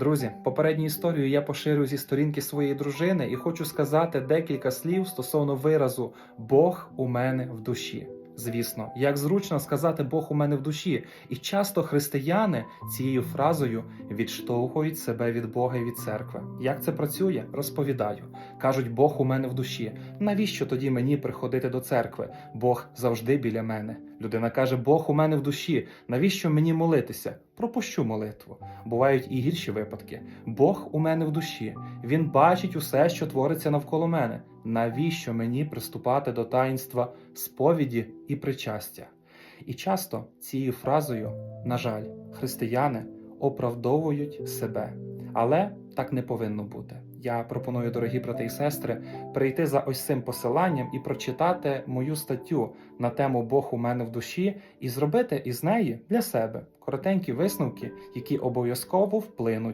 Друзі, попередню історію я поширю зі сторінки своєї дружини і хочу сказати декілька слів стосовно виразу Бог у мене в душі. Звісно, як зручно сказати Бог у мене в душі, і часто християни цією фразою відштовхують себе від Бога і від церкви. Як це працює, розповідаю. Кажуть, Бог у мене в душі. Навіщо тоді мені приходити до церкви? Бог завжди біля мене. Людина каже: Бог у мене в душі. Навіщо мені молитися? Пропущу молитву. Бувають і гірші випадки. Бог у мене в душі. Він бачить усе, що твориться навколо мене. Навіщо мені приступати до таїнства сповіді і причастя? І часто цією фразою, на жаль, християни оправдовують себе. Але так не повинно бути. Я пропоную, дорогі брати і сестри, прийти за ось цим посиланням і прочитати мою статтю на тему Бог у мене в душі і зробити із неї для себе коротенькі висновки, які обов'язково вплинуть